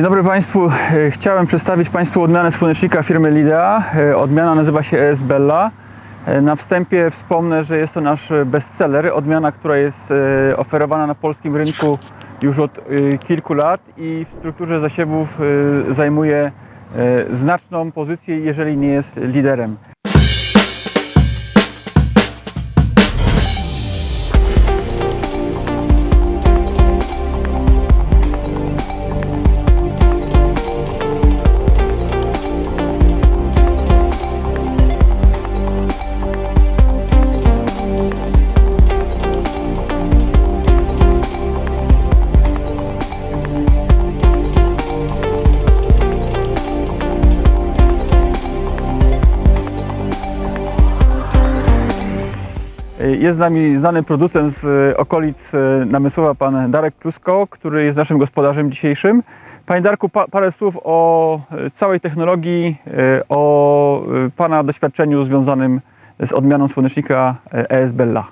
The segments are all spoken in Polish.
Dzień dobry Państwu. E, Chciałem przedstawić Państwu odmianę słonecznika firmy Lidea. E, Odmiana nazywa się ES Bella. E, Na wstępie wspomnę, że jest to nasz bestseller, odmiana, która jest oferowana na polskim rynku już od kilku lat i w strukturze zasiewów zajmuje znaczną pozycję, jeżeli nie jest liderem. Jest z nami znany producent z e, okolic e, Namysłowa, pan Darek Klusko, który jest naszym gospodarzem dzisiejszym. Panie Darku, pa, parę słów o e, całej technologii, o Pana doświadczeniu związanym z odmianą słonecznika ES Bella.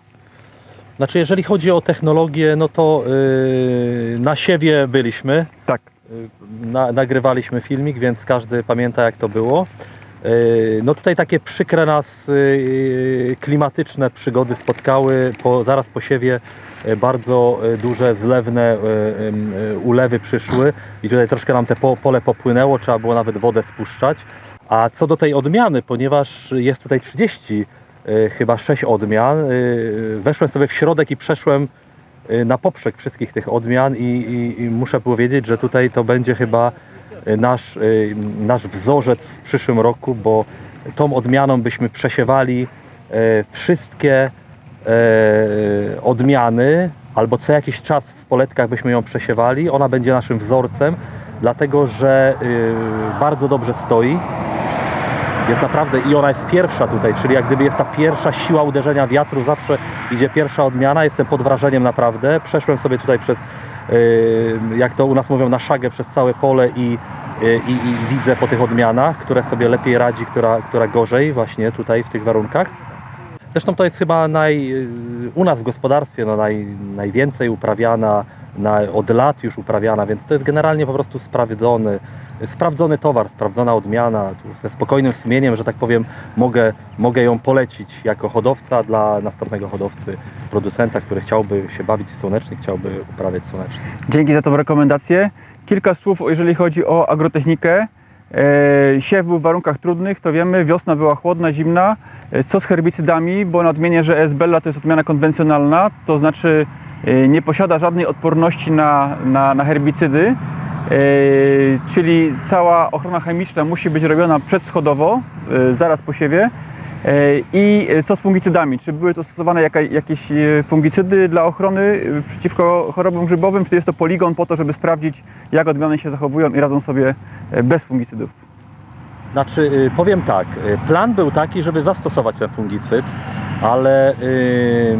Znaczy, jeżeli chodzi o technologię, no to yy, na siewie byliśmy, Tak. yy, na, nagrywaliśmy filmik, więc każdy pamięta jak to było. Yy, no tutaj takie przykre nas yy, klimatyczne przygody spotkały. Po, zaraz po siewie yy, bardzo duże zlewne ulewy przyszły i tutaj troszkę nam te po, pole popłynęło, trzeba było nawet wodę spuszczać. A co do tej odmiany, ponieważ jest tutaj 30 y, chyba 6 odmian, weszłem sobie w środek i przeszłem na poprzek wszystkich tych odmian i, i, i muszę powiedzieć, że tutaj to będzie chyba nasz, y, nasz wzorzec w przyszłym roku, bo tą odmianą byśmy przesiewali y, wszystkie y, odmiany, albo co jakiś czas w poletkach byśmy ją przesiewali. Ona będzie naszym wzorcem, dlatego że y, bardzo dobrze stoi. Jest naprawdę i ona jest pierwsza tutaj, czyli jak gdyby jest ta pierwsza siła uderzenia wiatru, zawsze idzie pierwsza odmiana, jestem pod wrażeniem naprawdę, przeszłem sobie tutaj przez, jak to u nas mówią, na szagę przez całe pole i, yy, i, i widzę po tych odmianach, które sobie lepiej radzi, która, która gorzej właśnie tutaj w tych warunkach. Zresztą to jest chyba naj, yy, u nas w gospodarstwie no naj, najwięcej uprawiana, na, od lat już uprawiana, więc to jest generalnie po prostu sprawdzony, sprawdzony towar, sprawdzona odmiana. Ze spokojnym sumieniem, że tak powiem, mogę, mogę ją polecić jako hodowca dla następnego hodowcy, producenta, który chciałby się bawić w chciałby uprawiać słoneczny. Dzięki za tą rekomendację. Kilka słów, jeżeli chodzi o agrotechnikę. E, siew był w warunkach trudnych, to wiemy, wiosna była chłodna, zimna. E, co z herbicydami, bo nadmienię, że ES Bella to jest odmiana konwencjonalna, to znaczy nie posiada żadnej odporności na, na, na herbicydy, e, czyli cała ochrona chemiczna musi być robiona przedschodowo, e, zaraz po siewie. I co z fungicydami? Czy były to stosowane jakieś fungicydy dla ochrony przeciwko chorobom grzybowym, czy jest to poligon po to, żeby sprawdzić, jak odmiany się zachowują i radzą sobie bez fungicydów? Znaczy, y, powiem tak, y, plan był taki, żeby zastosować ten fungicyd, ale, y,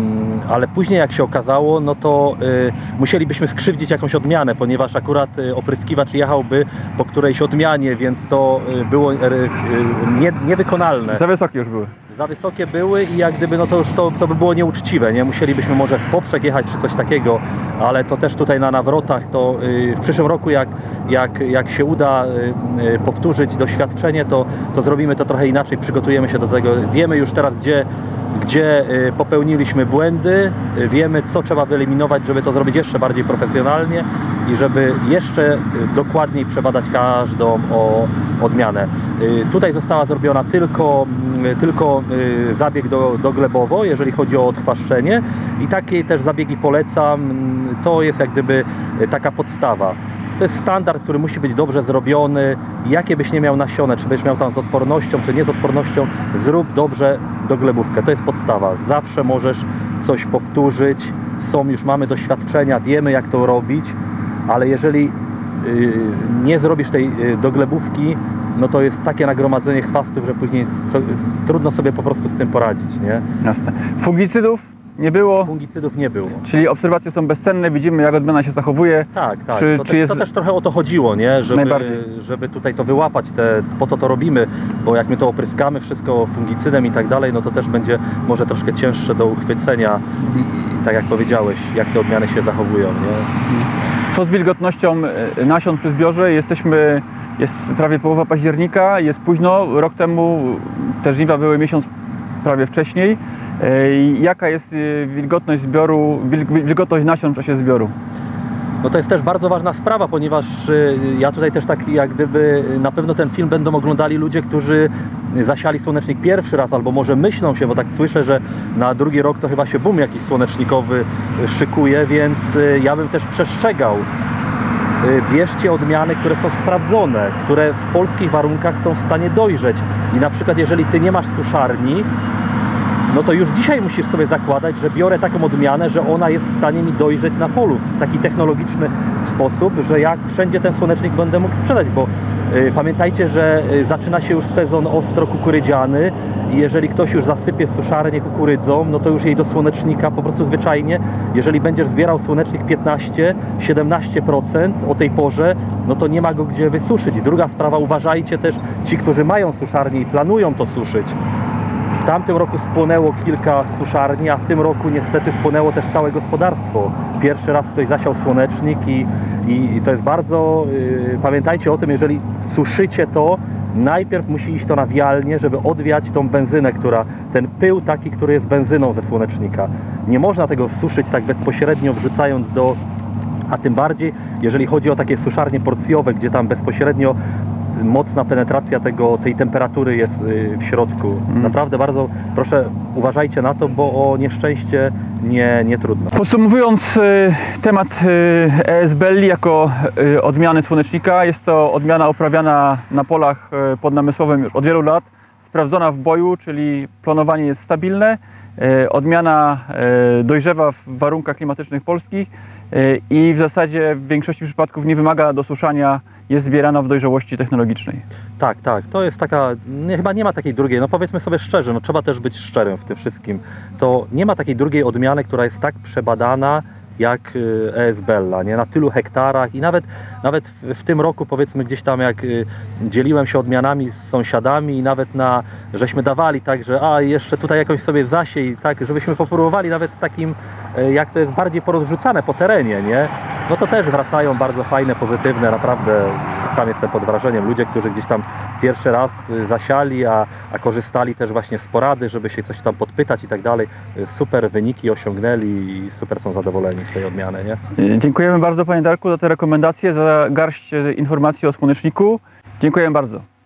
ale później jak się okazało, no to y, musielibyśmy skrzywdzić jakąś odmianę, ponieważ akurat y, opryskiwacz jechałby po którejś odmianie, więc to y, było y, nie, niewykonalne. Za wysokie już były. Za wysokie były i jak gdyby no to już to, to by było nieuczciwe, nie? Musielibyśmy może w poprzek jechać czy coś takiego, ale to też tutaj na nawrotach, to w przyszłym roku jak, jak, jak się uda powtórzyć doświadczenie, to, to zrobimy to trochę inaczej, przygotujemy się do tego. Wiemy już teraz, gdzie, gdzie y, popełniliśmy błędy, y, wiemy co trzeba wyeliminować, żeby to zrobić jeszcze bardziej profesjonalnie i żeby jeszcze y, dokładniej przebadać każdą odmianę. Tutaj została zrobiona tylko, mm, tylko zabieg do, doglebowo, jeżeli chodzi o odchwaszczenie i takie też zabiegi polecam. Mm, To jest jak gdyby taka podstawa. To jest standard, który musi być dobrze zrobiony. Jakie byś nie miał nasione, czy byś miał tam z odpornością, czy nie z odpornością, zrób dobrze doglebówkę. To jest podstawa. Zawsze możesz coś powtórzyć. Są już, mamy doświadczenia, wiemy jak to robić, ale jeżeli y, nie zrobisz tej y, doglebówki, no to jest takie nagromadzenie chwastów, że później co, trudno sobie po prostu z tym poradzić, nie? Jasne. Fungicydów nie było, Fungicydów nie było. czyli obserwacje są bezcenne, widzimy jak odmiana się zachowuje. Tak, tak. Czy- to, czy też, jest- to też trochę o to chodziło, nie? Żeby, Najbardziej. żeby tutaj to wyłapać, te, po to to robimy, bo jak my to opryskamy wszystko fungicydem i tak dalej, no to też będzie może troszkę cięższe do uchwycenia tak jak powiedziałeś, jak te odmiany się zachowują, nie? Co z wilgotnością e, nasion przy zbiorze? Jesteśmy, jest prawie połowa października, jest późno. Rok temu te żniwa były miesiąc prawie wcześniej. Jaka jest e, wilgotność zbioru, wilg- wilgotność nasion w czasie zbioru? No to jest też bardzo ważna sprawa, ponieważ y, ja tutaj też tak jak gdyby y, na pewno ten film będą oglądali ludzie, którzy zasiali słonecznik pierwszy raz, albo może myślą się, bo tak słyszę, że na drugi rok to chyba się boom jakiś słonecznikowy y, szykuje, więc y, ja bym też przestrzegał. Y, Bierzcie odmiany, które są sprawdzone, które w polskich warunkach są w stanie dojrzeć. I na przykład jeżeli ty nie masz suszarni, no to już dzisiaj musisz sobie zakładać, że biorę taką odmianę, że ona jest w stanie mi dojrzeć na polu w taki technologiczny sposób, że jak wszędzie ten słonecznik będę mógł sprzedać, bo y, pamiętajcie, że y, zaczyna się już sezon ostro kukurydziany i jeżeli ktoś już zasypie suszarnię kukurydzą, no to już jej do słonecznika po prostu zwyczajnie, jeżeli będziesz zbierał słonecznik 15-17% o tej porze, no to nie ma go gdzie wysuszyć. Druga sprawa, uważajcie też ci, którzy mają suszarnię i planują to suszyć. Tamtym roku spłonęło kilka suszarni, a w tym roku niestety spłonęło też całe gospodarstwo. Pierwszy raz ktoś zasiał słonecznik i, i, i to jest bardzo... Yy, pamiętajcie o tym, jeżeli suszycie to, najpierw musi iść to na wialnie, żeby odwiać tą benzynę, która, ten pył taki, który jest benzyną ze słonecznika. Nie można tego suszyć tak bezpośrednio wrzucając do a tym bardziej, jeżeli chodzi o takie suszarnie porcjowe, gdzie tam bezpośrednio mocna penetracja tego, tej temperatury jest y, w środku. Naprawdę bardzo proszę uważajcie na to, bo o nieszczęście nie, nie trudno. Podsumowując e, temat e, ES Belli jako odmiany słonecznika, jest to odmiana uprawiana na polach pod Namysłowem już od wielu lat, sprawdzona w boju, czyli planowanie jest stabilne, odmiana e, dojrzewa w warunkach klimatycznych polskich e, i w zasadzie w większości przypadków nie wymaga dosuszania, jest zbierana w dojrzałości technologicznej. Tak, tak, to jest taka, nie, chyba nie ma takiej drugiej, no powiedzmy sobie szczerze, no trzeba też być szczerym w tym wszystkim. To nie ma takiej drugiej odmiany, która jest tak przebadana jak ES Bella, nie? Na tylu hektarach i nawet, nawet w, tym roku powiedzmy gdzieś tam jak dzieliłem się odmianami z sąsiadami i nawet na, żeśmy dawali tak, że a jeszcze tutaj jakąś sobie zasiej, tak, żebyśmy popróbowali nawet takim, y, jak to jest bardziej porozrzucane po terenie, nie? No to też wracają bardzo fajne, pozytywne, naprawdę sam jestem pod wrażeniem. Ludzie, którzy gdzieś tam pierwszy raz y, zasiali, a, a korzystali też właśnie z porady, żeby się coś tam podpytać i tak dalej. y, Super wyniki osiągnęli i super są zadowoleni z tej odmiany, nie? E, Dziękujemy bardzo Panie Darku za te rekomendacje, za garść e, informacji o słoneczniku. Dziękujemy bardzo.